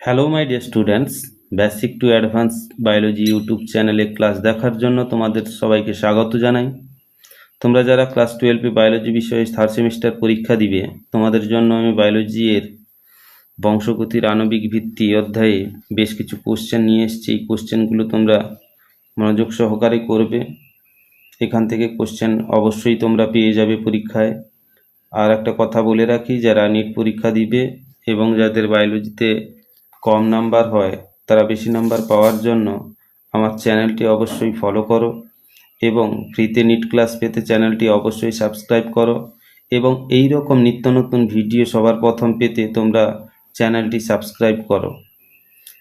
Hello my dear students basic to advance biology YouTube চ্যানেলে class দেখার জন্য তোমাদের সবাইকে স্বাগত জানাই। তোমরা যারা ক্লাস টুয়েলভে বায়োলজি বিষয়ে থার্ড সেমিস্টার পরীক্ষা দিবে, তোমাদের জন্য আমি বায়োলজি এর বংশগতির আণবিক ভিত্তি অধ্যায়ে বেশ কিছু কোশ্চেন নিয়ে এসেছি। এই কোশ্চেনগুলো তোমরা মনোযোগ সহকারে করবে। এখান থেকে কোশ্চেন অবশ্যই তোমরা পেয়ে যাবে পরীক্ষায়। আর একটা কথা বলে রাখি, যারা নিট পরীক্ষা দিবে এবং যাদের বায়োলজিতে কম নাম্বার হয়, তারা বেশি নাম্বার পাওয়ার জন্য আমার চ্যানেলটি অবশ্যই ফলো করো এবং ফ্রিতে নিট ক্লাস পেতে চ্যানেলটি অবশ্যই সাবস্ক্রাইব করো এবং এই রকম নিত্য নতুন ভিডিও সবার প্রথম পেতে তোমরা চ্যানেলটি সাবস্ক্রাইব করো।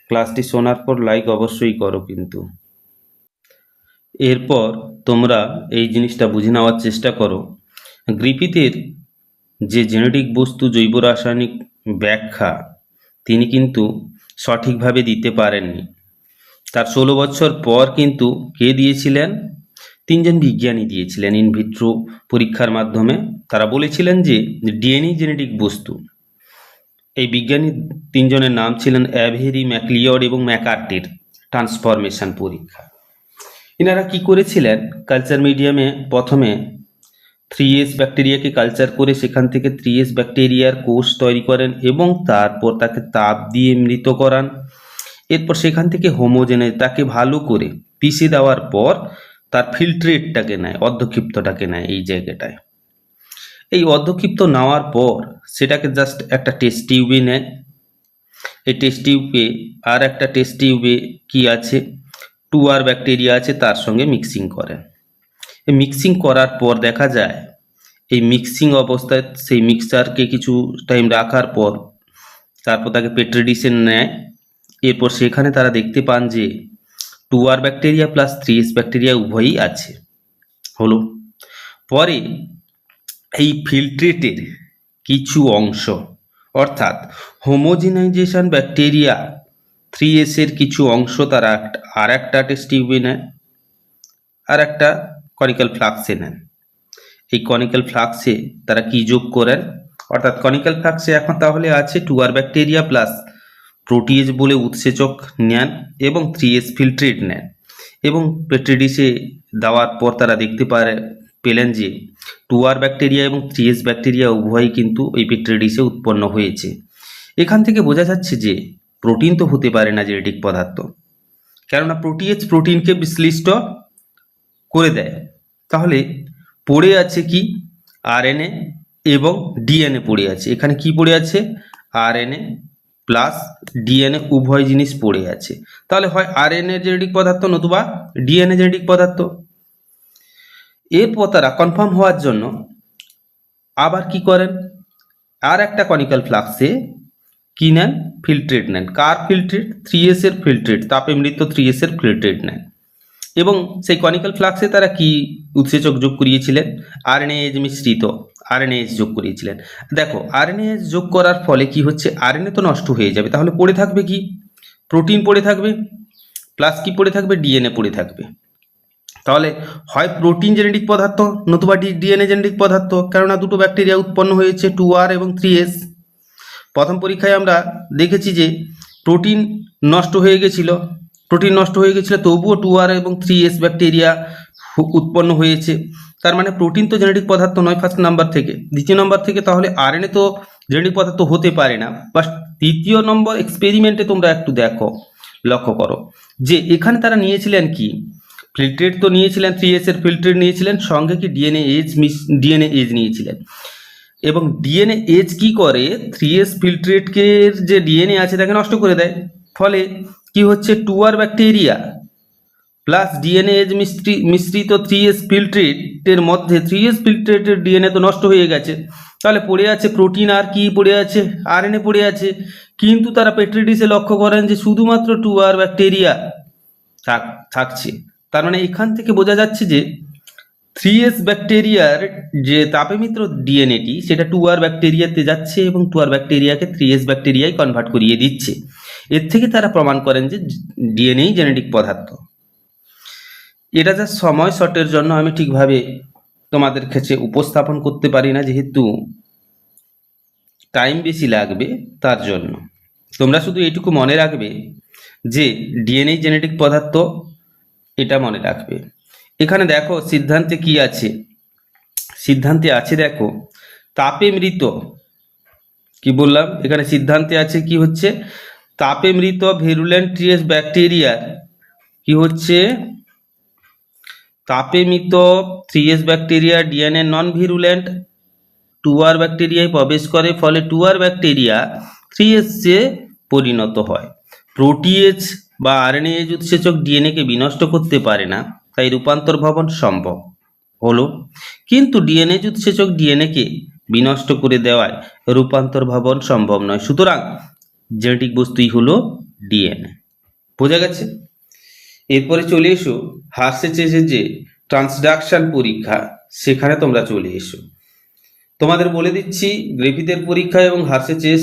ক্লাসটি শোনার পর লাইক অবশ্যই করো কিন্তু। এরপর তোমরা এই জিনিসটা বুঝে নেওয়ার চেষ্টা করো। গ্রিফিথের যে জেনেটিক বস্তু জৈব রাসায়নিক ব্যাখ্যা তিনি কিন্তু সঠিকভাবে দিতে পারেননি। তার ষোলো বছর পর কিন্তু কে দিয়েছিলেন? তিনজন বিজ্ঞানী দিয়েছিলেন ইনভিট্রো পরীক্ষার মাধ্যমে। তারা বলেছিলেন যে ডিএনএ জেনেটিক বস্তু। এই বিজ্ঞানী তিনজনের নাম ছিলেন অ্যাভেরি ম্যাকলিয়ড এবং ম্যাকার্টির ট্রান্সফরমেশন পরীক্ষা। এনারা কি করেছিলেন? কালচার মিডিয়ামে প্রথমে থ্রি এস ব্যাকটেরিয়াকে কালচার করে সেখান থেকে থ্রি এস ব্যাকটেরিয়ার কোষ তৈরি করেন এবং তারপর তাকে তাপ দিয়ে মৃত করান। এরপর সেখান থেকে হোমোজেনে তাকে ভালো করে পিষে দেওয়ার পর তার ফিল্ট্রেটটাকে নেয়, অর্ধক্ষিপ্তটাকে নেয় এই জায়গাটায়। এই অর্ধক্ষিপ্ত নেওয়ার পর সেটাকে জাস্ট একটা টেস্ট টিউবে নেয়। এই টেস্ট টিউবে আর একটা টেস্ট টিউবে কি আছে? টু আর ব্যাকটেরিয়া আছে, তার সঙ্গে মিক্সিং করেন। মিক্সিং করার পর দেখা যায়, এই মিক্সিং অবস্থায় সেই মিক্সচারকে কিছু টাইম রাখার পর তারপর তাকে পেট্রিডিসে নেয়। এরপর সেখানে তারা দেখতে পান যে two R bacteria plus three S bacteria উভয়ই আছে। হলো। পরে এই ফিল্ট্রেটের কিছু অংশ, অর্থাৎ হোমোজিনাইজেশন ব্যাকটেরিয়া থ্রি এসের কিছু অংশ তারা আর একটা টেস্ট টিউবে নেয়, আর একটা কনিক্যাল ফ্লাক্সে নেন। এই কনিক্যাল ফ্লাক্সে তারা কি যোগ করেন? অর্থাৎ কনিক্যাল ফ্লাক্সে এখন তাহলে আছে টুয়ার ব্যাকটেরিয়া প্লাস প্রোটিয়েজ বলে উৎসেচক নেন এবং থ্রি এস ফিল্ট্রেট নেন। এবং পেট্রিডিসে দেওয়ার পর তারা দেখতে পারে, পেলেন যে টুয়ার ব্যাকটেরিয়া এবং থ্রি এস ব্যাকটেরিয়া উভয়ই কিন্তু এই পেট্রিডিসে উৎপন্ন হয়েছে। এখান থেকে বোঝা যাচ্ছে যে প্রোটিন তো হতে পারে না জেনেটিক পদার্থ। কেননা প্রোটিয়েজ প্রোটিনকে বিশ্লিষ্ট করে দেয়। তাহলে পড়ে আছে কি? আরএনএ এবং ডিএনএ পড়ে আছে। এখানে কি পড়ে আছে? আরএনএ প্লাস ডিএনএ উভয় জিনিস পড়ে আছে। তাহলে হয় আরএনএ জেনেটিক পদার্থ নতুবা ডিএনএ জেনেটিক পদার্থ। এরপর তারা কনফার্ম হওয়ার জন্য আবার কি করেন? আর একটা কনিক্যাল ফ্লাক্সে কি নেন? ফিল্ট্রেট নেন। কার ফিল্ট্রেট থ্রি এস এর ফিল্ট্রেট তাপে মৃত থ্রি এস এর ফিল্ট্রেট নেন। এবং সেই কনিক্যাল ফ্লাক্সে তারা কি উৎসেচক যোগ করিয়েছিলেন? আরএনএএজ মিশ্রিত আরএনএএজ যোগ করিয়েছিলেন। দেখো আরএনএএজ যোগ করার ফলে কি হচ্ছে? আরএনএ তো নষ্ট হয়ে যাবে, তাহলে পড়ে থাকবে কি? প্রোটিন পড়ে থাকবে প্লাস কি পড়ে থাকবে? ডিএনএ পড়ে থাকবে। তাহলে হয় প্রোটিন জেনেটিক পদার্থ নতুবা ডিএনএ জেনেটিক পদার্থ, কেননা দুটো ব্যাকটেরিয়া উৎপন্ন হয়েছে টু আর এবং থ্রি এস প্রথম পরীক্ষায় আমরা দেখেছি যে প্রোটিন নষ্ট হয়ে গেছিল প্রোটিন নষ্ট হয়ে গেছিল, তবুও টু আর এবং থ্রি এস ব্যাকটেরিয়া উৎপন্ন হয়েছে। তার মানে প্রোটিন তো জেনেটিক পদার্থ নয় ফার্স্ট নাম্বার থেকে। দ্বিতীয় নম্বর থেকে তাহলে আরএনএ তো জেনেটিক পদার্থ হতে পারে না। বা তৃতীয় নম্বর এক্সপেরিমেন্টে তোমরা একটু দেখো, লক্ষ্য করো। যে এখানে তারা নিয়েছিলেন কি? ফিল্ট্রেট তো নিয়েছিলেন থ্রি এস এর ফিল্ট্রেট নিয়েছিলেন, সঙ্গে কি ডিএনএ এজ মিস ডিএনএ এজ নিয়েছিলেন। এবং ডিএনএ এজ কি করে? থ্রি এস ফিল্ট্রেটকে যে ডিএনএ আছে তাকে নষ্ট করে দেয়। ফলে কি হচ্ছে two R bacteria plus DNase Misri, মিশ্রিত থ্রি এস ফিল্ট্রেটের মধ্যে থ্রি এস ফিল্ট্রেটের ডিএনএ তো নষ্ট হয়ে গেছে। তাহলে পড়ে আছে প্রোটিন আর কি পড়ে আছে? আরএনএ পড়ে আছে। কিন্তু তারা পেট্রিডিসে লক্ষ্য করেন যে শুধুমাত্র টুয়ার ব্যাকটেরিয়া থাক, থাকছে। তার মানে এখান থেকে বোঝা যাচ্ছে যে থ্রি এস ব্যাকটেরিয়ার যে তাপেমিত্র ডিএনএটি সেটা টু আর ব্যাকটেরিয়াতে যাচ্ছে এবং টু আর ব্যাকটেরিয়াকে থ্রি এস ব্যাকটেরিয়ায় কনভার্ট করিয়ে দিচ্ছে। এর থেকে তারা প্রমাণ করেন যে ডিএনএই জেনেটিক পদার্থ। এটা যা সময় শর্টের জন্য আমি ঠিকভাবে তোমাদের কাছে উপস্থাপন করতে পারি না, যেহেতু টাইম বেশি লাগবে তার জন্য। তোমরা শুধু এইটুকু মনে রাখবে যে ডিএনএ জেনেটিক পদার্থ এটা মনে রাখবে। এখানে দেখো সিদ্ধান্তে কি আছে। সিদ্ধান্তে আছে দেখো, তাপে মৃত। কি বললাম? এখানে সিদ্ধান্তে আছে কি হচ্ছে? তাপে মৃত ভেরুলেন্ট ট্রিয়েস ব্যাকটেরিয়ার কি হচ্ছে? তাপে মৃত three S bacteria DNA non virulent two R ব্যাকটেরিয়ায় প্রবেশ করে, ফলে টুয়ার ব্যাকটেরিয়া থ্রিএসে পরিণত হয়। প্রোটিএজ বা আরএনএজ উৎসেচক ডিএনএকে বিনষ্ট করতে পারে না, তাই রূপান্তর ভবন সম্ভব হলো। কিন্তু ডিএনএ উৎসেচক ডিএনএকে বিনষ্ট করে দেওয়ায় রূপান্তর ভবন সম্ভব নয়। সুতরাং জেনেটিক বস্তুই হলো ডিএনএ বোঝা গেছে? এরপরে চলে এসো হার্সেচেসের যে ট্রান্সডাকশন পরীক্ষা, সেখানে তোমরা চলে এসো। তোমাদের বলে দিচ্ছি গ্রেফিথের পরীক্ষা এবং হার্সেচেস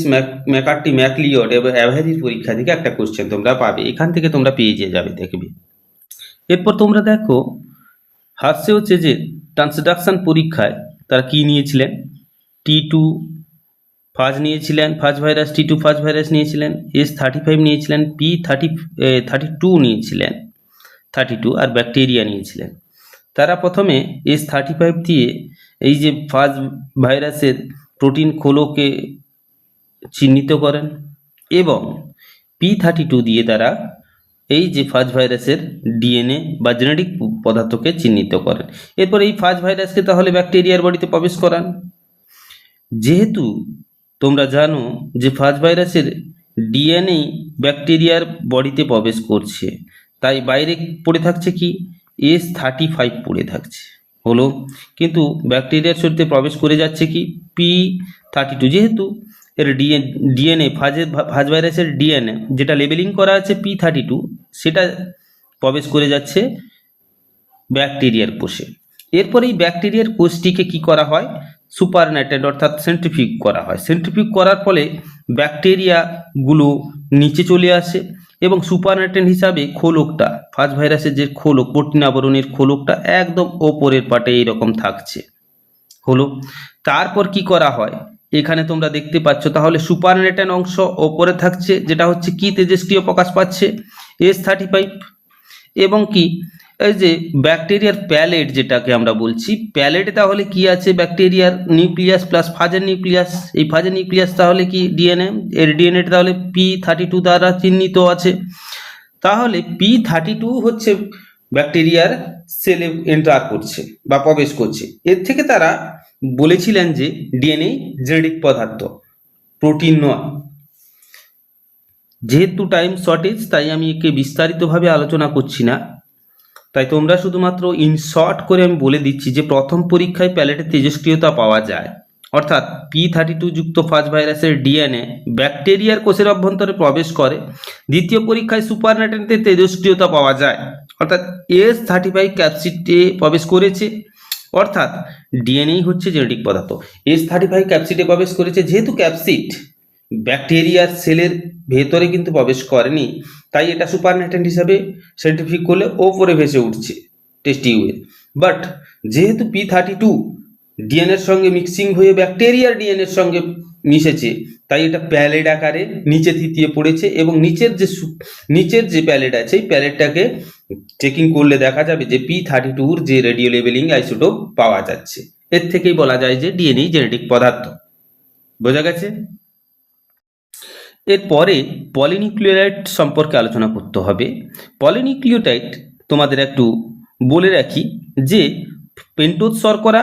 ম্যাকার্টি ম্যাকলিওড এবং অ্যাভারির পরীক্ষা থেকে একটা কোশ্চেন তোমরা পাবে। এখান থেকে তোমরা পেয়ে যে যাবে, দেখবে। এরপর তোমরা দেখো হার্সে হচ্ছে যে ট্রান্সডাকশন পরীক্ষায় তারা কি নিয়েছিলেন? টি টু ফাজ নিয়েছিলেন phage virus T two phage virus নিয়েছিলেন এস থার্টি ফাইভ নিয়েছিলেন পি থার্টি থার্টি টু নিয়েছিলেন থার্টি টু আর ব্যাকটেরিয়া নিয়েছিলেন। তারা প্রথমে এস থার্টি ফাইভ দিয়ে এই যে ফাজ ভাইরাসের প্রোটিন খোলকে চিহ্নিত করেন এবং পি থার্টি টু দিয়ে তারা এই যে ফাজ ভাইরাসের ডিএনএ বা জেনেটিক পদার্থকে চিহ্নিত করেন। এরপর এই ফাজ ভাইরাসকে তাহলে ব্যাকটেরিয়ার বডিতে প্রবেশ করান। যেহেতু তোমরা জানো যে ফাজ ভাইরাসের ডিএনএ ব্যাকটেরিয়ার বডিতে প্রবেশ করছে। তাই বাইরে পড়ে থাকছে কি? এস থার্টি ফাইভ পড়ে থাকছে। হলো? কিন্তু ব্যাকটেরিয়ার শরীরে প্রবেশ করে যাচ্ছে কি? P thirty two. যেহেতু এর ডিএন, ডিএনএ ফাজের ফাজ ভাইরাসের ডিএনএ, যেটা লেবেলিং করা আছে পি থার্টি টু, সেটা প্রবেশ করে যাচ্ছে ব্যাকটেরিয়ার কোষে। এরপর এই ব্যাকটেরিয়ার কোষটিকে কি করা হয়? সুপারনেটেড অর্থাৎ সেন্ট্রিফিউগ করা হয়। সেন্ট্রিফিউগ করার ফলে ব্যাকটেরিয়াগুলো নিচে চলে আসে এবং সুপারনেটেন হিসাবে খোলকটা ফার্স্ট ভাইরাসের যে খোলক, প্রোটিন আবরণের খোলকটা একদম ওপরের পাটে এইরকম থাকছে। হলো, তারপর কি করা হয়? এখানে তোমরা দেখতে পাচ্ছ, তাহলে সুপারনেটেন অংশ ওপরে থাকছে, যেটা হচ্ছে কি তেজস্ক্রিয় প্রকাশ পাচ্ছে? এস থার্টি ফাইভ এবং কি এই যে ব্যাকটেরিয়ার প্যালেট যেটাকে আমরা বলছি প্যালেটে তাহলে কি আছে ব্যাকটেরিয়ার নিউক্লিয়াস প্লাস ফাজের নিউক্লিয়াস এই ফাজের নিউক্লিয়াস তাহলে কি ডিএনএ এর ডিএনএ তাহলে পি থার্টি টু দ্বারা চিহ্নিত আছে। তাহলে পি থার্টি টু হচ্ছে ব্যাকটেরিয়ার সেলে এন্টার করছে বা প্রবেশ করছে। এর থেকে তারা বলেছিলেন যে ডিএনএ জেনেটিক পদার্থ প্রোটিন নয়। যেহেতু টাইম শর্টেজ তাই আমি একে বিস্তারিতভাবে আলোচনা করছি না। তাই তোমরা শুধুমাত্র ইন শর্ট করে আমি বলে দিচ্ছি যে প্রথম পরীক্ষায় প্যালেটে তেজস্ক্রিয়তা পাওয়া যায়। অর্থাৎ পি থার্টি টু যুক্ত ফাজ ভাইরাসের ডিএনএ ব্যাকটেরিয়ার কোষের অভ্যন্তরে প্রবেশ করে। দ্বিতীয় পরীক্ষায় সুপারনেটেন্টে তেজস্ক্রিয়তা পাওয়া যায়। অর্থাৎ এস থার্টি ফাইভ ক্যাপসিটে প্রবেশ করেছে। অর্থাৎ ডিএনএই হচ্ছে জেনেটিক পদার্থ। এস থার্টি ফাইভ ক্যাপসিটে প্রবেশ করেছে যেহেতু ক্যাপসিড ব্যাকটেরিয়ার সেলের ভেতরে কিন্তু প্রবেশ করেনি। তাই এটা সুপারনেটেন্ট হিসাবে সাইন্টিফিক করলে ওপরে ভেসে উঠছে টেস্টিউয়ে বাট যেহেতু পি থার্টি টু ডিএনএর সঙ্গে মিক্সিং হয়ে ব্যাকটেরিয়ার ডিএনএর সঙ্গে মিশেছে, তাই এটা প্যালেট আকারে নিচে থিতিয়ে পড়েছে এবং নিচের যে নিচের যে প্যালেট আছে এই প্যালেটটাকে চেকিং করলে দেখা যাবে যে পি থার্টি টুর যে রেডিও লেভেলিং আইসোটোপ পাওয়া যাচ্ছে। এর থেকেই বলা যায় যে ডিএনএ জেনেটিক পদার্থ। বোঝা গেছে? এরপরে পলিনিউক্লিওটাইড সম্পর্কে আলোচনা করতে হবে। পলিনিউক্লিওটাইড তোমাদের একটু বলে রাখি যে, পেন্টোজ শর্করা,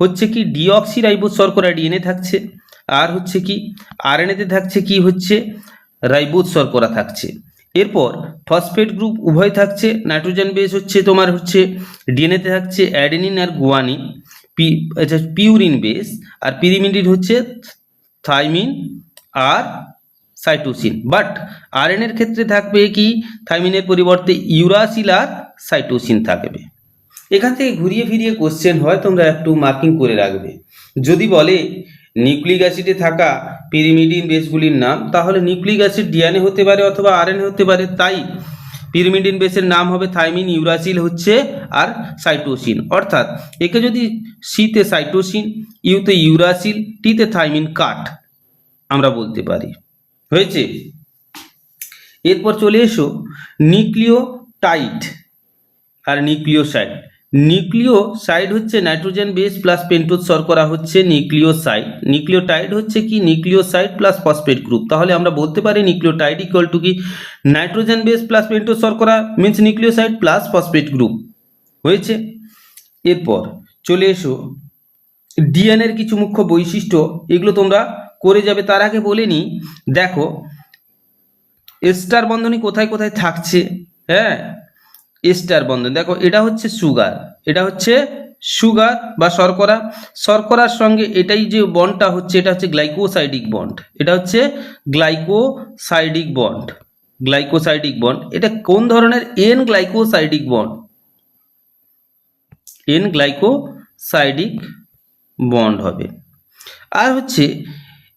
হচ্ছে কি ডিঅক্সিরাইবোজ শর্করা ডিএনএ থাকছে, আর হচ্ছে কি আরএনএতে থাকছে কি হচ্ছে? রাইবোজ শর্করা থাকছে। এরপর ফসফেট গ্রুপ উভয় থাকছে, নাইট্রোজেন বেস হচ্ছে তোমার হচ্ছে ডিএনএতে থাকছে অ্যাডেনিন আর গুয়ানিন, পি আচ্ছা পিউরিন বেস, আর পিরিমিডিন হচ্ছে থাইমিন আর সাইটোসিন। বাট আরএনএর ক্ষেত্রে থাকবে কি? থাইমিনের পরিবর্তে ইউরাসিল আর সাইটোসিন থাকবে। এখান থেকে ঘুরিয়ে ফিরিয়ে কোশ্চেন হয়, তোমরা একটু মার্কিং করে রাখবে। যদি বলে নিউক্লিক অ্যাসিডে থাকা পিরিমিডিন বেসগুলির নাম, তাহলে নিউক্লিক অ্যাসিড ডিএনএ হতে পারে অথবা আরএনএ হতে পারে। তাই পিরিমিডিন বেসের নাম হবে থাইমিন, ইউরাসিল হচ্ছে আর সাইটোসিন। অর্থাৎ একে যদি সিতে সাইটোসিন ইউতে ইউরাসিল টিতে থাইমিন, কাট, আমরা বলতে পারি। হয়েছে? এরপর চলে এসো, নিউক্লিওটাইড আর নিউক্লিওসাইড। নিউক্লিওসাইড হচ্ছে নাইট্রোজেন বেস প্লাস পেন্টোজ শর্করা হচ্ছে নিউক্লিওসাইড। নিউক্লিওটাইড হচ্ছে কি? Nucleoside plus phosphate group. তাহলে আমরা বলতে পারি নিউক্লিওটাইড ইকুয়াল টু কি? নাইট্রোজেন বেস প্লাস পেন্টোজ শর্করা means nucleoside plus phosphate group. হয়েছে? এরপর চলে এসো, ডিএনএর কিছু মুখ্য বৈশিষ্ট্য। এগুলো তোমরা করে যাবে, তার আগে বলে নিই দেখো, স্টার বন্ধনী কোথায় কোথায় থাকছে হ্যাঁ? স্টার বন্ধন, দেখো, এটা হচ্ছে সুগার, এটা হচ্ছে সুগার বা শর্করা, শর্করার সঙ্গে এটাই যে বন্ডটা হচ্ছে, এটা হচ্ছে গ্লাইকোসাইডিক বন্ড, এটা হচ্ছে গ্লাইকোসাইডিক বন্ড গ্লাইকোসাইডিক বন্ড, এটা কোন ধরনের? N glycosidic bond N glycosidic bond হবে। আর হচ্ছে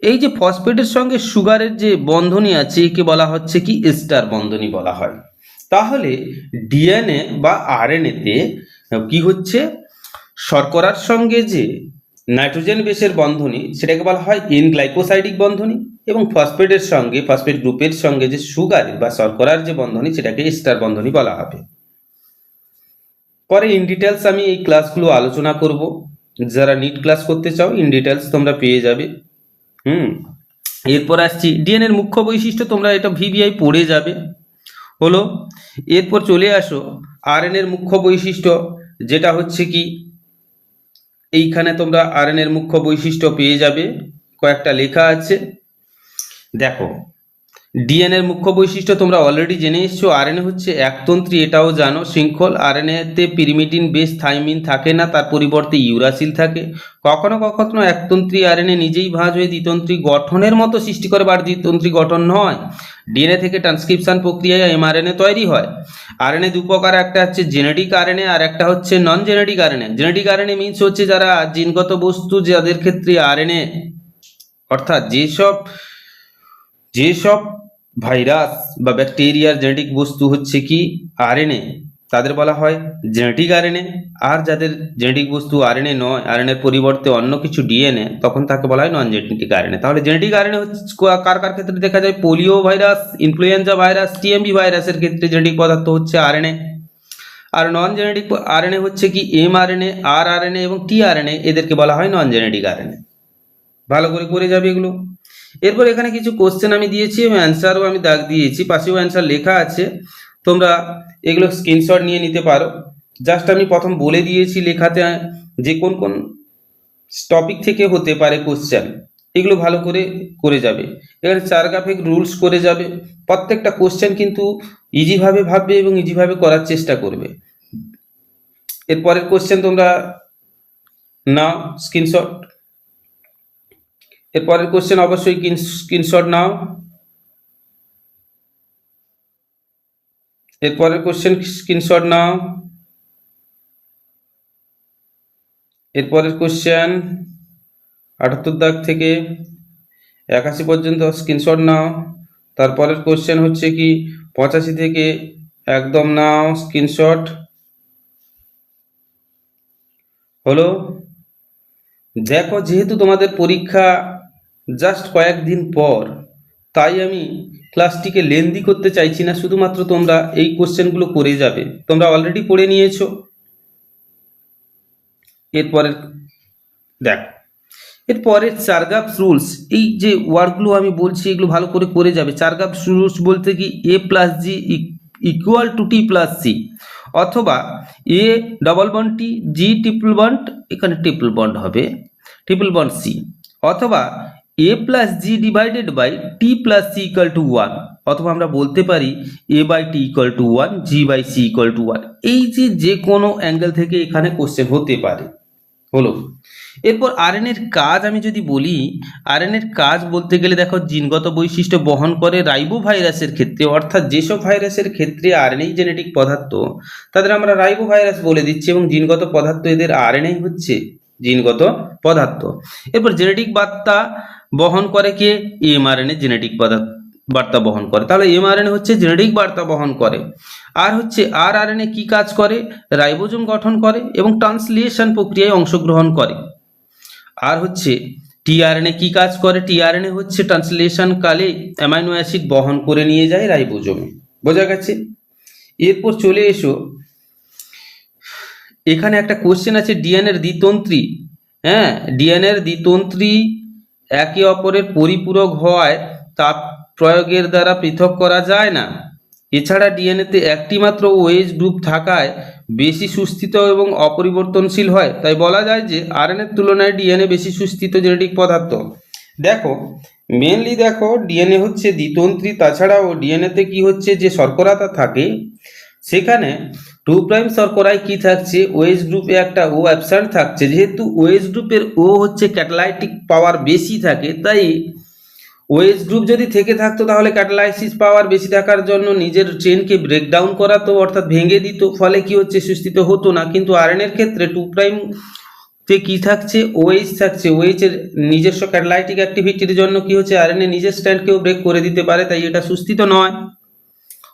এই যে ফসফেটের সঙ্গে সুগারের যে বন্ধনী আছে, একে বলা হচ্ছে কি? স্টার বন্ধনী বলা হয়। তাহলে ডিএনএ বা আর আরএনএতে কি হচ্ছে? শর্করার সঙ্গে যে নাইট্রোজেন বেসের বন্ধনী, সেটাকে বলা হয় এন গ্লাইকোসাইডিক বন্ধনী এবং ফসফেটের সঙ্গে, ফসফেট গ্রুপের সঙ্গে যে সুগারের বা শর্করার যে বন্ধনী, সেটাকে স্টার বন্ধনী বলা হবে। পরে ইন ডিটেলস আমি এই ক্লাসগুলো আলোচনা করব। যারা নিট ক্লাস করতে চাও ইন ডিটেলস তোমরা পেয়ে যাবে। হুম। এরপর আসছি। ডিএনএর মুখ্য বৈশিষ্ট্য তোমরা এটা ভিভিআই পড়ে যাবে। হলো, এরপর চলে আসো আরএনএর মুখ্য বৈশিষ্ট্য, যেটা হচ্ছে কি, এইখানে তোমরা আরএনএর মুখ্য বৈশিষ্ট্য পেয়ে যাবে। কয়েকটা লেখা আছে। দেখো ডিএনএর মুখ্য বৈশিষ্ট্য তোমরা অলরেডি জেনে এসছো। আরএনএ হচ্ছে একতন্ত্রী, এটাও জানো, শৃঙ্খল। আরএনএতে পিরিমিডিন বেস থাইমিন থাকে না, তার পরিবর্তে ইউরাসিল থাকে। কখনো কখনো একতন্ত্রী আরএনএ নিজেই ভাঁজ হয়ে দ্বিতন্ত্রী গঠনের মতো সৃষ্টি করে, বা দ্বিতন্ত্রী গঠন নয়। ডিএনএ থেকে ট্রান্সক্রিপশন প্রক্রিয়ায় এমআরএনএ তৈরি হয়। আরএনএ দু প্রকার একটা হচ্ছে জেনেটিক আরএনএ আর একটা হচ্ছে non genetic RNA genetic RNA means হচ্ছে যারা জিনগত বস্তু, যাদের ক্ষেত্রে আরএনএ অর্থাৎ যেসব যেসব ভাইরাস বা ব্যাকটেরিয়ার জেনেটিক বস্তু হচ্ছে কি আরএনএ, তাদের বলা হয় জেনেটিক আরএনএ। আর যাদের জেনেটিক বস্তু আরএনএ নয় আরএনএর পরিবর্তে অন্য কিছু ডিএনএ, তখন তাকে বলা হয় নন জেনেটিক আরএনএ। তাহলে জেনেটিক আরএনএ হচ্ছে কার কার ক্ষেত্রে দেখা যায়? Polio virus, influenza virus TMV ভাইরাসের ক্ষেত্রে জেনেটিক পদার্থ হচ্ছে আরএনএ। আর নন জেনেটিক আরএনএ হচ্ছে কি এম আরএনএ, আর আরএনএ এবং টি আরএনএ, এদেরকে বলা হয় নন জেনেটিক আরএনএ। ভালো করে করে যাবে এগুলো। এরপর এখানে কিছু কোশ্চেন আমি দিয়েছি, এবং অ্যান্সারও আমি দাগ দিয়েছি। পাশেও অ্যান্সার লেখা আছে। তোমরা এগুলো স্ক্রিনশট নিয়ে নিতে পারো। জাস্ট আমি প্রথম বলে দিয়েছি লেখাতে যে কোন কোন টপিক থেকে হতে পারে কোশ্চেন এগুলো ভালো করে করে যাবে। এখানে চার গ্রাফিক রুলস করে যাবে। প্রত্যেকটা কোশ্চেন কিন্তু ইজিভাবে ভাববে এবং ইজিভাবে করার চেষ্টা করবে। এরপরের কোশ্চেন তোমরা নাও স্ক্রিনশট এরপরের কোশ্চেন অবশ্যই স্ক্রিনশট নাও। এরপরের কোশ্চেন স্ক্রিনশট নাও। এরপরের কোশ্চেন আটাত্তর দাগ থেকে একাশি পর্যন্ত স্ক্রিনশট নাও। তারপরের কোশ্চেন হচ্ছে কি, পঁচাশি থেকে একদম নাও স্ক্রিনশট হলো, দেখো যেহেতু তোমাদের পরীক্ষা জাস্ট কয়েকদিন পর। তাই আমি ক্লাসটিকে লেন্দি করতে চাইছি না, শুধুমাত্র তোমরা এই কোশ্চেনগুলো করে যাবে। তোমরা অলরেডি পড়ে নিয়েছো। এরপরের, দেখ এরপরে চারগাপস রুলস এই যে ওয়ার্ডগুলো আমি বলছি, এগুলো ভালো করে করে যাবে। চারগাপস রুলস বলতে কি A plus G equal to T plus C অথবা A double bond T G triple bond এখানে ট্রিপল বন্ড হবে ট্রিপল বন্ড সি অথবা A plus G divided by T plus C equal to one অথবা আমরা বলতে পারি A by T equal to one G by C equal to one এই যে যে কোনো অ্যাঙ্গেল থেকে এখানে কোশ্চেন হতে পারে। হলো। এরপর আরএনএর কাজ আমি যদি বলি আরএনএর কাজ বলতে গেলে দেখো, জিনগত বৈশিষ্ট্য বহন করে রাইবো ভাইরাসের ক্ষেত্রে, অর্থাৎ যেসব ভাইরাসের ক্ষেত্রে আরএনএই জেনেটিক পদার্থ, তাদের আমরা রাইবো ভাইরাস বলে দিচ্ছি এবং জিনগত পদার্থ এদের আরএনএই হচ্ছে জিনগত পদার্থ। এরপর জেনেটিক বার্তা বহন করে কে? এমআরএনএ জেনেটিক পদার্থ, বার্তা বহন করে। তাহলে এমআরএনএ হচ্ছে জেনেটিক বার্তা বহন করে। আর হচ্ছে আর আরএনএ কি কাজ করে? রাইবোজোম গঠন করে এবং ট্রান্সলেশন প্রক্রিয়ায় অংশগ্রহণ করে। আর হচ্ছে টিআরএনএ কি কাজ করে? টিআরএনএ হচ্ছে ট্রান্সলেশন কালে অ্যামাইনো অ্যাসিড বহন করে নিয়ে যায় রাইবোজোমে। বোঝা গেছে? এরপর চলে এসো। এখানে একটা কোশ্চেন আছে ডিএনএর দ্বিতন্ত্রী। হ্যাঁ ডিএনএর দ্বিতন্ত্রী একে অপরের পরিপূরক হওয়ায় তাপ প্রয়োগের দ্বারা পৃথক করা যায় না। এছাড়া ডিএনএতে একটি মাত্র ওয়েজ গ্রুপ থাকায় বেশি সুস্থিত এবং অপরিবর্তনশীল হয়। তাই বলা যায় যে আরএনএর তুলনায় ডিএনএ বেশি সুস্থিত জেনেটিক পদার্থ। দেখো মেনলি দেখো, ডিএনএ হচ্ছে দ্বিতন্ত্রী, তাছাড়াও ডিএনএতে কি হচ্ছে যে শর্করাটা থাকে, সেখানে টু প্রাইম শর্করায় কি থাকছে? ওএস গ্রুপে একটা ও অ্যাবসেন্ট থাকছে। যেহেতু ওএস গ্রুপের ও হচ্ছে ক্যাটালাইটিক পাওয়ার বেশি থাকে, তাই ওএস গ্রুপ যদি থেকে থাকতো তাহলে ক্যাটালাইসিস পাওয়ার বেশি থাকার জন্য নিজের চেনকে ব্রেকডাউন করাতো, অর্থাৎ ভেঙে দিত, ফলে কি হচ্ছে সুস্থিত হতো না। কিন্তু আরএনএর ক্ষেত্রে টু প্রাইম তে কি থাকছে? ওএইচ থাকছে। ওএইচ এর নিজস্ব ক্যাটালাইটিক অ্যাক্টিভিটির জন্য কি হচ্ছে? আরএনএ নিজের স্ট্যান্ডকেও ব্রেক করে দিতে পারে, তাই এটা সুস্থিত নয়।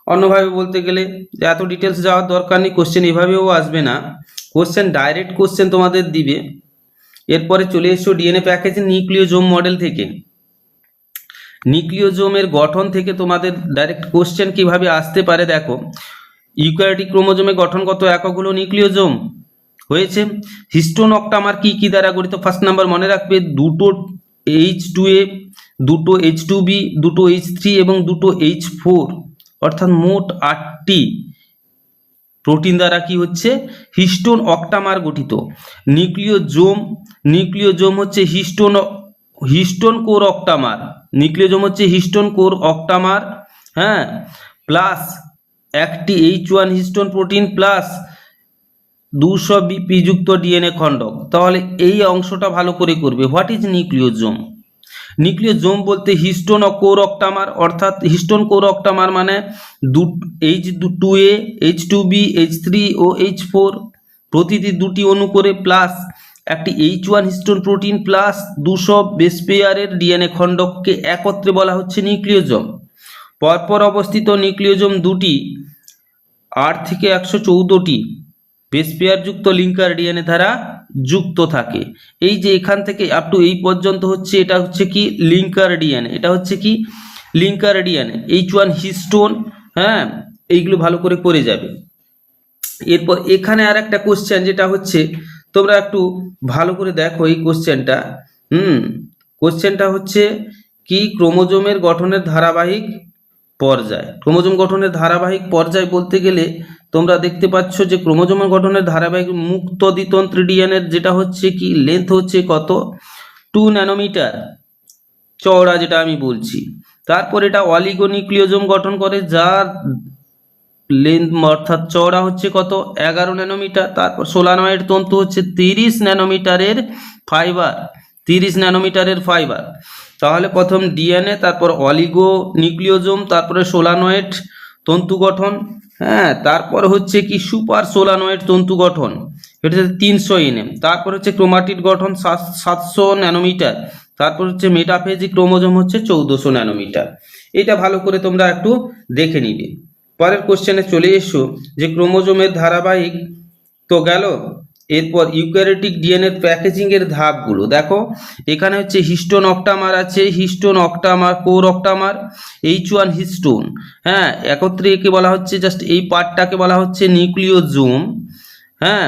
অন্যভাবে বলতে গেলে এত ডিটেলস যাওয়ার দরকার নেই কোশ্চেন এভাবেও আসবে না। কোশ্চেন ডাইরেক্ট কোশ্চেন তোমাদের দিবে। এরপরে চলে এসো ডিএনএ প্যাকেজ নিউক্লিওজোম মডেল থেকে। নিউক্লিওজোমের গঠন থেকে তোমাদের ডাইরেক্ট কোশ্চেন কীভাবে আসতে পারে দেখো। ইউক্যারিটিক ক্রোমোজোমে গঠনগত একক নিউক্লিওজোম? হয়েছে। হিস্টোন অক্টামার কি কি দ্বারা গঠিত? ফার্স্ট নাম্বার মনে রাখবে, দুটো এইচ টু এ দুটো এইচ টু বি দুটো এইচ থ্রি এবং দুটো এইচ ফোর অর্থাৎ মোট আটটি প্রোটিন দ্বারা কি হচ্ছে? হিস্টোন অক্টামার গঠিত। নিউক্লিওজোম নিউক্লিওজোম হচ্ছে histone histone core octamer. Nucleosome হচ্ছে হিস্টোন কোর অক্টামার হ্যাঁ? প্লাস একটি H one histone protein plus দুশো বিপিযুক্ত ডিএনএ খণ্ডক। তাহলে এই অংশটা ভালো করে করবে। হোয়াট ইজ নিউক্লিওজোম নিউক্লিওজোম বলতে হিস্টোন ও কোর অক্টামার অর্থাৎ হিস্টোন কোর অক্টামার মানে দু H two A H two B H three O H four প্রতিটি দুটি অণু করে প্লাস একটি H one histone protein plus দুশো বেস পেয়ারের ডিএনএ খণ্ডককে একত্রে বলা হচ্ছে নিউক্লিওজোম পরপর অবস্থিত নিউক্লিওজোম দুটি আট থেকে একশো চৌদ্দটি বেস পেয়ারযুক্ত লিঙ্কার ডিএনএ দ্বারা যুক্ত থাকে। এই যে এখান থেকে আপ টু এই পর্যন্ত হচ্ছে, এটা হচ্ছে কি? লিঙ্কার ডিএনএ এটা হচ্ছে কি? Linker DNA H one histone হ্যাঁ? এইগুলো ভালো করে করে যাবে। এরপর এখানে আর একটা কোশ্চেন যেটা হচ্ছে, তোমরা একটু ভালো করে দেখো এই কোশ্চেনটা হুম? কোশ্চেনটা হচ্ছে, কি ক্রোমোজোমের গঠনের ধারাবাহিক পর্যায়। ক্রোমোজোম গঠনের ধারাবাহিক পর্যায় বলতে গেলে তোমরা দেখতে পাচ্ছ যে ক্রোমোজোমের গঠনের ধারাবাহিক মুক্ত দ্বিতন্ত্র ডিএনএর যেটা হচ্ছে কি লেন্থ হচ্ছে কত? টু ন্যানোমিটার চওড়া যেটা আমি বলছি। তারপর এটা অলিগোনিউক্লিওজোম গঠন করে, যার লেন্থ অর্থাৎ চওড়া হচ্ছে কত? এগারো ন্যানোমিটার তারপর সোলানয়েড তন্তু হচ্ছে তিরিশ ন্যানোমিটারের ফাইবার তিরিশ ন্যানোমিটারের ফাইবার। তাহলে প্রথম ডিএনএ, তারপর অলিগো নিউক্লিওজোম তারপরে সোলানয়েড তন্তু গঠন হ্যাঁ তারপর হচ্ছে কি সুপার সোলানয়েড তন্তু গঠন। এটা হচ্ছে তিনশো এনএম। তারপর হচ্ছে ক্রোমাটিড গঠন, সাত- সাতশো ন্যানোমিটার। তারপর হচ্ছে মেটাফেজিক ক্রোমোজোম হচ্ছে চৌদ্দশো ন্যানোমিটার। এটা ভালো করে তোমরা একটু দেখে নিবে। পরের কোশ্চেনে চলে এসো যে ক্রোমোজোমের ধারাবাহিক তো গেল। এরপর ইউক্যারিটিক ডিএনএর প্যাকেজিং এর ধাপগুলো, দেখো, এখানে হচ্ছে হিস্টোন অক্টামার আছে, histone octamer core octamer H one histone হ্যাঁ একত্রে একে বলা হচ্ছে জাস্ট এই পার্টটাকে বলা হচ্ছে নিউক্লিওজোম হ্যাঁ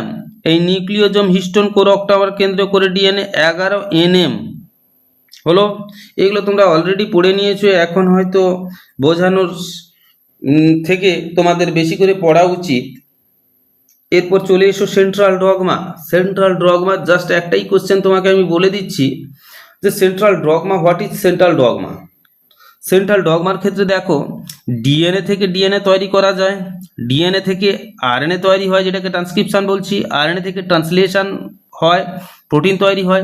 এই নিউক্লিওজোম হিস্টোন কোর অক্টামার কেন্দ্র করে ডিএনএ এগারো এনএম, হলো, এগুলো তোমরা অলরেডি পড়ে নিয়েছো, এখন হয়তো বোঝানোর থেকে তোমাদের বেশি করে পড়া উচিত। এরপর চলে এসো central dogma central dogma just একটাই কোশ্চেন তোমাকে আমি বলে দিচ্ছি যে central dogma what is central dogma central ডগমার ক্ষেত্রে দেখো ডিএনএ থেকে ডিএনএ তৈরি করা যায়। ডিএনএ থেকে আরএনএ তৈরি হয়, যেটাকে ট্রান্সক্রিপশন বলছি। আরএনএ থেকে ট্রান্সলেশন হয় প্রোটিন তৈরি হয়।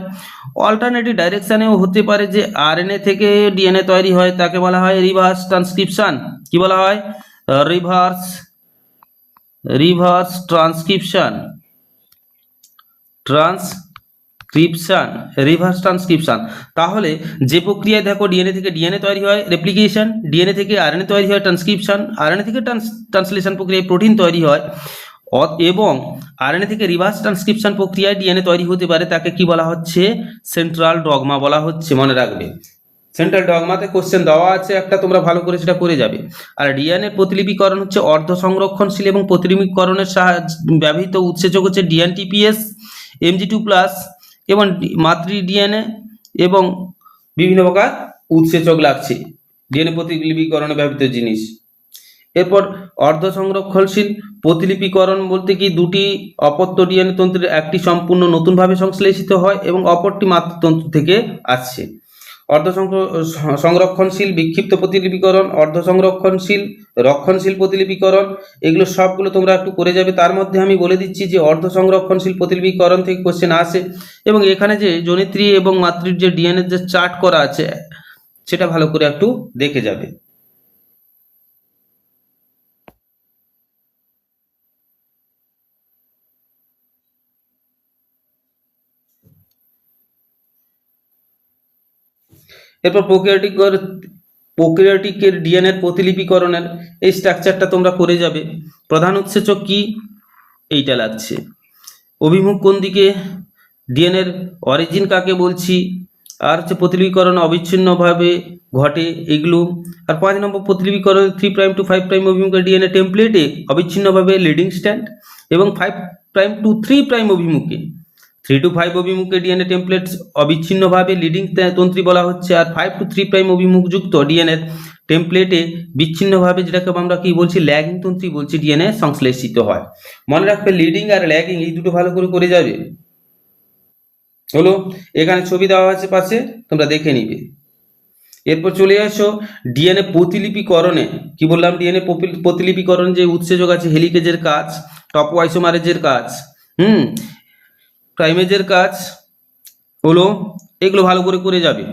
অল্টারনেটিভ ডাইরেকশানেও হতে পারে যে আরএনএ থেকে ডিএনএ তৈরি হয়, তাকে বলা হয় রিভার্স ট্রান্সক্রিপশান কি বলা হয়? Reverse reverse transcription transcription reverse transcription তাহলে যে প্রক্রিয়ায় দেখো ডিএনএ থেকে ডিএনএ তৈরি হয় রেপ্লিকেশন ডিএনএ থেকে আরএনএ তৈরি হয় ট্রান্সক্রিপশন আরএনএ থেকে ট্রান্সলেশন প্রক্রিয়ায় প্রোটিন তৈরি হয়। এবং আরএনএ থেকে রিভার্স ট্রান্সক্রিপশন প্রক্রিয়ায় ডিএনএ তৈরি হতে পারে, তাকে কি বলা হচ্ছে? সেন্ট্রাল ডগমা বলা হচ্ছে, মনে রাখবে। সেন্ট্রাল ডগমাতে কোশ্চেন দেওয়া আছে, একটা তোমরা ভালো করে সেটা করে যাবে। আর ডিএনএ প্রতিলিপিকরণ হচ্ছে অর্ধ সংরক্ষণশীল এবং প্রতিলিপিকরণের সাহায্য, ব্যবহৃত উৎসেচক হচ্ছে ডিএনটিপিএস এমজি টু প্লাস এবং মাতৃ ডিএনএ এবং বিভিন্ন প্রকার উৎসেচক লাগছে ডিএনএ প্রতিলিপিকরণে ব্যবহৃত জিনিস। এরপর অর্ধ সংরক্ষণশীল প্রতিলিপিকরণ বলতে কি দুটি অপত্য ডিএনএ তন্ত্রের একটি সম্পূর্ণ নতুনভাবে সংশ্লেষিত হয় এবং অপরটি মাতৃতন্ত্র থেকে আসছে। অর্ধ সংর- সংরক্ষণশীল বিক্ষিপ্ত প্রতিলিপিকরণ অর্ধ সংরক্ষণশীল রক্ষণশীল প্রতিলিপিকরণ, এগুলো সবগুলো তোমরা একটু করে যাবে। তার মধ্যে আমি বলে দিচ্ছি যে অর্ধ সংরক্ষণশীল প্রতিলিপিকরণ থেকে কোশ্চেন আসে এবং এখানে যে জনিত্রী এবং মাতৃর যে ডিএনএ যে চার্ট করা আছে, সেটা ভালো করে একটু দেখে যাবে। এরপর প্রোক্রিয়াটিক প্রোক্রিয়াটিকের ডিএনএর প্রতিলিপিকরণের এই স্ট্রাকচারটা তোমরা করে যাবে। প্রধান উৎসেচক কি? এইটা লাগছে। অভিমুখ কোন দিকে? ডিএনএর অরিজিন কাকে বলছি? আর হচ্ছে প্রতিলিপিকরণ অবিচ্ছিন্নভাবে ঘটে এগুলো। আর পাঁচ নম্বর প্রতিলিপিকরণ three prime to five prime অভিমুখে ডিএনএ টেমপ্লেটে অবিচ্ছিন্নভাবে লিডিং স্ট্যান্ড এবং five prime to three prime অভিমুখে। থ্রি টু ফাইভ অভিমুখে ডিএনএ টেমপ্লেট অবিচ্ছিন্নভাবে লিডিং তন্ত্রী বলা হচ্ছে আর ফাইভ টু থ্রি প্রাইম অভিমুখযুক্ত ডিএনএ টেমপ্লেটে বিচ্ছিন্নভাবে যেটাকে আমরা কি বলছি ল্যাগিং তন্ত্রী বলছি ডিএনএ সংশ্লেষিত হয়। মনে রাখবে লিডিং আর ল্যাগিং এই দুটো ভালো করে করে যাবে। হলো, এখানে ছবি দেওয়া আছে পাশে, তোমরা দেখে নিবে। এরপর চলে আসো ডিএনএ প্রতিলিপিকরণে। কি বললাম ডিএনএ প্রতিলিপিকরণ যে উৎসেচক আছে হেলিকেজের কাজ টপোয়াইসোমারেজের কাজ। হুম প্রাইমেজের কাজ, হলো, এগুলো ভালো করে করে যাবে।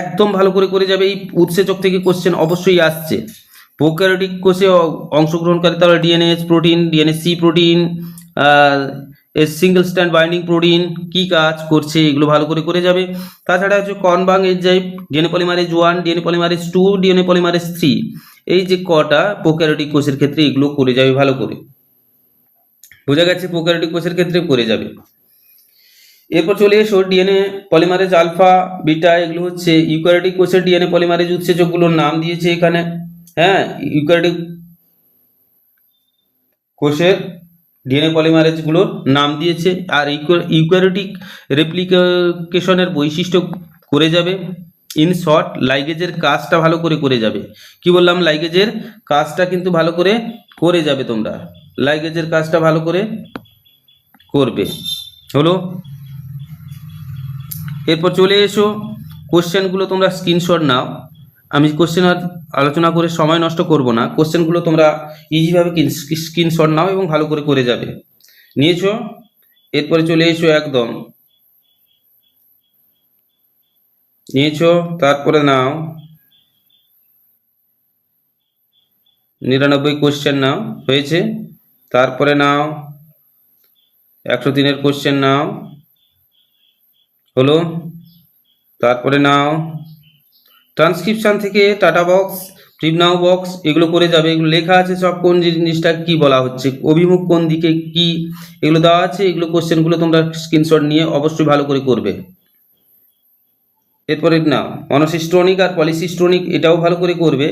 একদম ভালো করে করে যাবে, এই উৎসেচক থেকে কোশ্চেন অবশ্যই আসছে। প্রোক্যারিওটিক কোষে অংশগ্রহণকারী তাহলে ডিএনএস প্রোটিন ডিএনএস C protein single strand binding protein কি কাজ করছে, এগুলো ভালো করে করে যাবে। তাছাড়া হচ্ছে কনবাং enzyme DNA polymerase one DNA polymerase two DNA polymerase three এই যে কটা প্রোক্যারিওটিক কোষের ক্ষেত্রে এগুলো করে যাবে ভালো করে। বোঝা গেছে প্রোক্যারিওটিক কোষের ক্ষেত্রে করে যাবে। এরপর চলে এসো ডিএনএ পলিমারেজ আলফা বিটা এগুলো হচ্ছে ইউক্যারিওটিক কোষের ডিএনএ পলিমারেজ উৎসেচকগুলোর নাম দিয়েছে এখানে। হ্যাঁ ইউক্যারিওটিক কোষের ডিএনএ পলিমারেজগুলোর নাম দিয়েছে। আর ইউক্যারিওটিক রেপ্লিকেশনের বৈশিষ্ট্য করে যাবে। ইন শর্ট লাইগেজের কাজটা ভালো করে করে যাবে। কি বললাম? লাইগেজের কাজটা কিন্তু ভালো করে করে যাবে তোমরা। লাইগেজের কাজটা ভালো করে করবে। হলো এরপর চলে এসো। কোশ্চেনগুলো তোমরা স্ক্রিনশট নাও। আমি কোশ্চেন আলোচনা করে সময় নষ্ট করব না। কোশ্চেনগুলো তোমরা ইজিভাবে স্ক্রিনশট নাও এবং ভালো করে করে যাবে। নিয়েছো? এরপরে চলে এসো একদম। নিয়েছো? তারপরে নাও। নিরানব্বই কোশ্চেন নাও। হয়েছে? তারপরে নাও। একশো তিনের কোশ্চেন নাও। হলো, তারপরে নাও। ট্রান্সক্রিপশান থেকে টাটা বক্স প্রিবনাও বক্স এগুলো করে যাবে। এগুলো লেখা আছে সব কোন জিনিসটা কি বলা হচ্ছে, অভিমুখ কোন দিকে কি এগুলো দেওয়া আছে, এগুলো কোশ্চেনগুলো তোমরা স্ক্রিনশট নিয়ে অবশ্যই ভালো করে করবে। এরপরে নাও অনসিস্ট্রনিক আর পলিসিস্ট্রনিক এটাও ভালো করে করবে।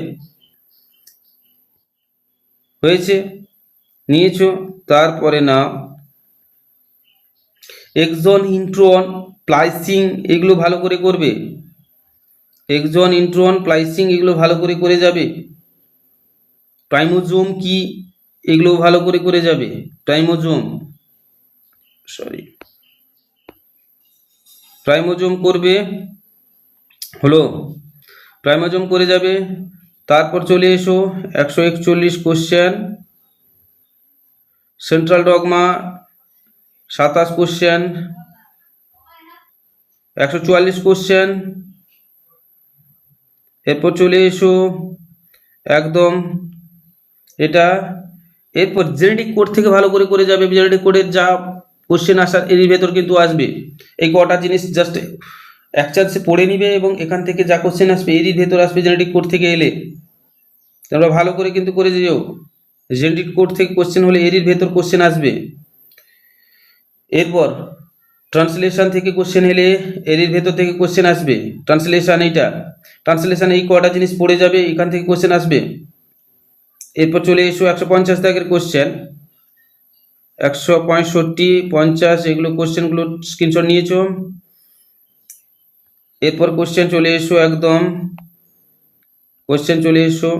হয়েছে, নিয়েছো, তারপরে নাও। এক্সন ইন্ট্রন প্লাইসিং এগুলো ভালো করে করবে। এক্সন ইন্ট্রন প্লাইসিং এগুলো ভালো করে করে যাবে। প্রাইমোজোম কি? এগুলো ভালো করে করে যাবে। প্রাইমোজোম সরি প্রাইমোজোম করবে, হলো প্রাইমোজোম করে যাবে। তারপর চলে এসো, একশো একচল্লিশ কোশ্চেন সেন্ট্রাল ডগমা সাতাশ কোশ্চেন একশো চুয়াল্লিশ কোশ্চেন এরপর চলে এসো, একদম এটা, এরপর জেনেটিক কোড থেকে ভালো করে করে যাবে জেনেটিক কোডের যা কোশ্চেন আসার এরই ভেতর কিন্তু আসবে। এই কটা জিনিস জাস্ট এক চান্সে পড়ে নিবে এবং এখান থেকে যা কোশ্চেন আসবে, এরই ভেতর আসবে জেনেটিক কোড থেকে এলে। তোমরা ভালো করে কিন্তু করে যেও। জেনেটিক কোড থেকে কোশ্চেন হলে এরই ভেতর কোশ্চেন আসবে। এরপর ট্রান্সলেশন থেকে কোশ্চেন এলে এর ভেতর থেকে কোশ্চেন আসবে। ট্রান্সলেশন এইটা। ট্রান্সলেশন এই কটা জিনিস পড়ে যাবে, এখান থেকে কোশ্চেন আসবে। এরপর চলে এসো একশো পঞ্চাশ দাগের কোশ্চেন একশো পঁয়ষট্টি, পঞ্চাশ, এগুলো কোশ্চেনগুলো স্ক্রিনশট নিয়েছো। এরপর কোশ্চেন চলে এসো একদম। কোশ্চেন চলে এসো।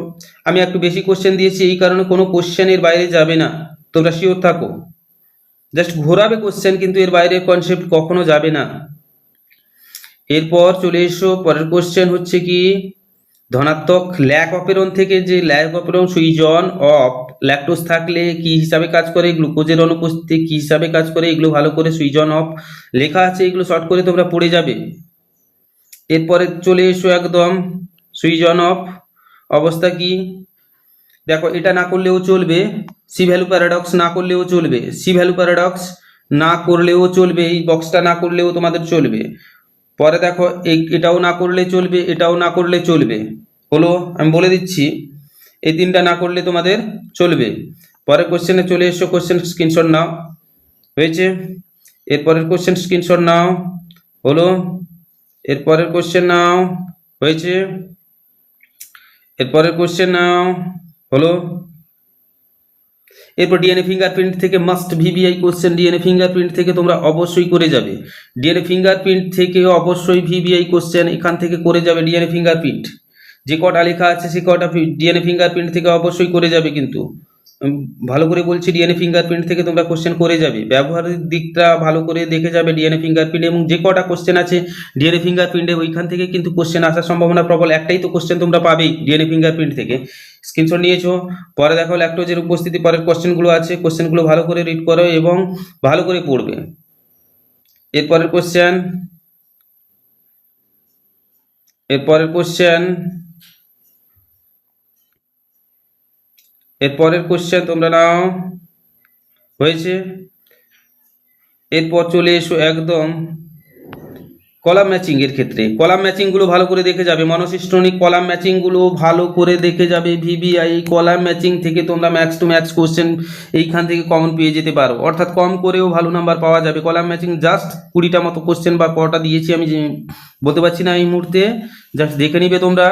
আমি একটু বেশি কোশ্চেন দিয়েছি, এই কারণে কোনো কোশ্চেনের বাইরে যাবে না। তোমরা শিওর থাকো। জাস্ট ঘোরাবে কোশ্চেন কিন্তু এর বাইরে কনসেপ্ট কখনো যাবে না। এরপর চলে এসো, পরের কোশ্চেন হচ্ছে কি, ধনাত্মক ল্যাক অপেরন থেকে যে lac operon switch on off lactose থাকলে কি হিসাবে কাজ করে গ্লুকোজের অনুপস্থিতি কি হিসাবে কাজ করে, এগুলো ভালো করে সুইজন অফ লেখা আছে, এগুলো শর্ট করে তোমরা পড়ে যাবে। এরপরে চলে এসো একদম সুইজন অফ অবস্থা কি? দেখো, এটা না করলেও চলবে সি ভ্যালু প্যারাডক্স না করলেও চলবে সি ভ্যালু প্যারাডক্স না করলেও চলবে, এই বক্সটা না করলেও তোমাদের চলবে। পরে দেখো, এই- এটাও না করলে চলবে, এটাও না করলে চলবে। হলো, আমি বলে দিচ্ছি, এই তিনটা না করলে তোমাদের চলবে। পরের কোশ্চেনে চলে এসো কোশ্চেন স্ক্রিনশট নাও। হয়েছে? এরপরের কোশ্চেন স্ক্রিনশট নাও। হলো? এরপরের কোশ্চেন নাও। হয়েছে? এরপরের কোশ্চেন নাও। হলো? এরপর ডিএনএ ফিঙ্গারপ্রিন্ট থেকে must VVI question DNA fingerprint থেকে তোমরা অবশ্যই করে যাবে। ডিএনএ ফিঙ্গারপ্রিন্ট থেকে অবশ্যই ভিভিআই কোশ্চেন এখান থেকে করে যাবে ডিএনএ ফিঙ্গারপ্রিন্ট যে কটা লেখা আছে সে কটা ডিএনএ ফিঙ্গারপ্রিন্ট থেকে অবশ্যই করে যাবে কিন্তু। ভালো করে বলছি ডিএনএ ফিঙ্গারপ্রিন্ট থেকে তোমরা কোশ্চেন করে যাবে। ব্যবহারের দিকটা ভালো করে দেখে যাবে ডিএনএ ফিঙ্গারপ্রিন্ট এবং যে কটা কোশ্চেন আছে ডিএনএ ফিঙ্গারপ্রিন্টে ওইখান থেকে কিন্তু কোশ্চেন আসার সম্ভাবনা প্রবল। একটাই তো কোশ্চেন তোমরা পাবেই ডিএনএ ফিঙ্গারপ্রিন্ট থেকে। স্ক্রিনশট নিয়েছো, পরে দেখো ল্যাকটোজের উপস্থিতি, পরের কোশ্চেনগুলো আছে। কোশ্চেনগুলো ভালো করে রিড করো এবং ভালো করে পড়বে। এরপরের কোশ্চেন এরপরের কোশ্চেন এরপরের কোশ্চেন তোমরা নাও। হয়েছে? এরপর চলে এসো একদম কলাম ম্যাচিং এর ক্ষেত্রে। কলাম ম্যাচিংগুলো ভালো করে দেখে যাবে। মনোসিস্টনিক কলাম ম্যাচিংগুলো ভালো করে দেখে যাবে। ভিভিআই কলাম ম্যাচিং থেকে তোমরা ম্যাক্স টু ম্যাক্স কোশ্চেন এইখান থেকে কমন পেয়ে যেতে পারো। অর্থাৎ কম করেও ভালো নাম্বার পাওয়া যাবে। কলাম ম্যাচিং জাস্ট কুড়িটা মতো কোশ্চেন বা কটা দিয়েছি আমি বলতে পারছি না এই মুহূর্তে। জাস্ট দেখে নিবে তোমরা।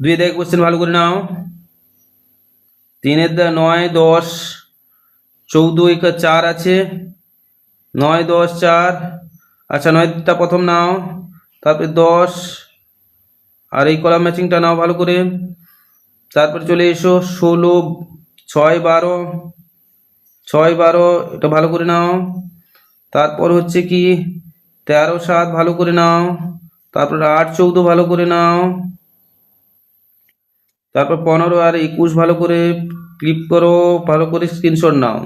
দুই দেখে কোশ্চেন ভালো করে নাও। তিনের দা নয়, দশ, চৌদ্দ, একা, চার আছে। নয়, দশ, চার। আচ্ছা নয়টা প্রথম নাও। তারপরে দশ। আর এই কলাম ম্যাচিংটা নাও ভালো করে। তারপরে চলে এসো, ষোলো, ছয়, বারো। ছয়, বারো, এটা ভালো করে নাও। তারপর হচ্ছে কি, তেরো, সাত, ভালো করে নাও। তারপর আট, চৌদ্দ, ভালো করে নাও। তারপর পনেরো আর একুশ ভালো করে ক্লিক করো, ভালো করে স্ক্রিনশট নাও।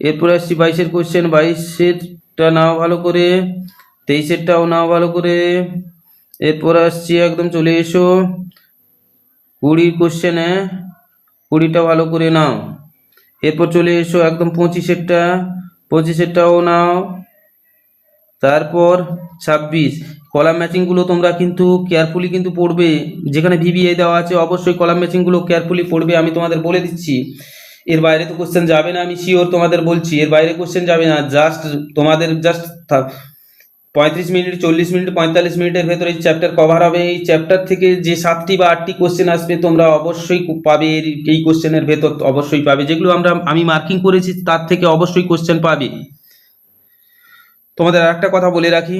এরপরে আসছি বাইশের কোশ্চেন বাইশেরটা নাও ভালো করে, তেইশেরটাও নাও ভালো করে। এরপর আসছি একদম চলে এসো। কুড়ির কোশ্চেনে কুড়িটা ভালো করে নাও। এরপর চলে এসো একদম পঁচিশেরটা, পঁচিশেরটাও নাও। তারপর ছাব্বিশ। কলাম ম্যাচিংগুলো তোমরা কিন্তু কেয়ারফুলি কিন্তু পড়বে। যেখানে ভিভিআই দেওয়া আছে, অবশ্যই কলাম ম্যাচিংগুলো কেয়ারফুলি পড়বে, আমি তোমাদের বলে দিচ্ছি। এর বাইরে তো কোশ্চেন যাবে না, আমি শিওর তোমাদের বলছি। এর বাইরে কোশ্চেন যাবে না জাস্ট তোমাদের জাস্ট পঁয়ত্রিশ মিনিট, চল্লিশ মিনিট, পঁয়তাল্লিশ মিনিটের ভেতরে এই চ্যাপ্টার কভার হবে। এই চ্যাপ্টার থেকে যে সাতটি বা আটটি কোশ্চেন আসবে, তোমরা অবশ্যই পাবে। এই কোশ্চেনের ভেতর অবশ্যই পাবে। যেগুলো আমরা, আমি মার্কিং করেছি, তার থেকে অবশ্যই কোশ্চেন পাবে। তোমাদের আর একটা কথা বলে রাখি।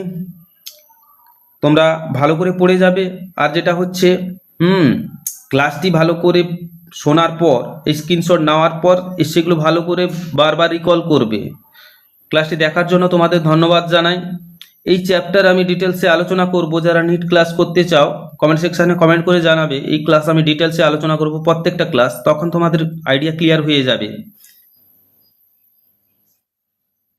তোমরা ভালো করে পড়ে যাবে। আর যেটা হচ্ছে, হুম ক্লাসটি ভালো করে শোনার পর এই স্ক্রিনশট নেওয়ার পর সেগুলো ভালো করে বারবার রিকল করবে। ক্লাসটি দেখার জন্য তোমাদের ধন্যবাদ জানাই। এই চ্যাপ্টার আমি ডিটেলসে আলোচনা করব। যারা নিট ক্লাস করতে চাও কমেন্ট সেকশানে কমেন্ট করে জানাবে। এই ক্লাস আমি ডিটেলসে আলোচনা করব প্রত্যেকটা ক্লাস তখন তোমাদের আইডিয়া ক্লিয়ার হয়ে যাবে।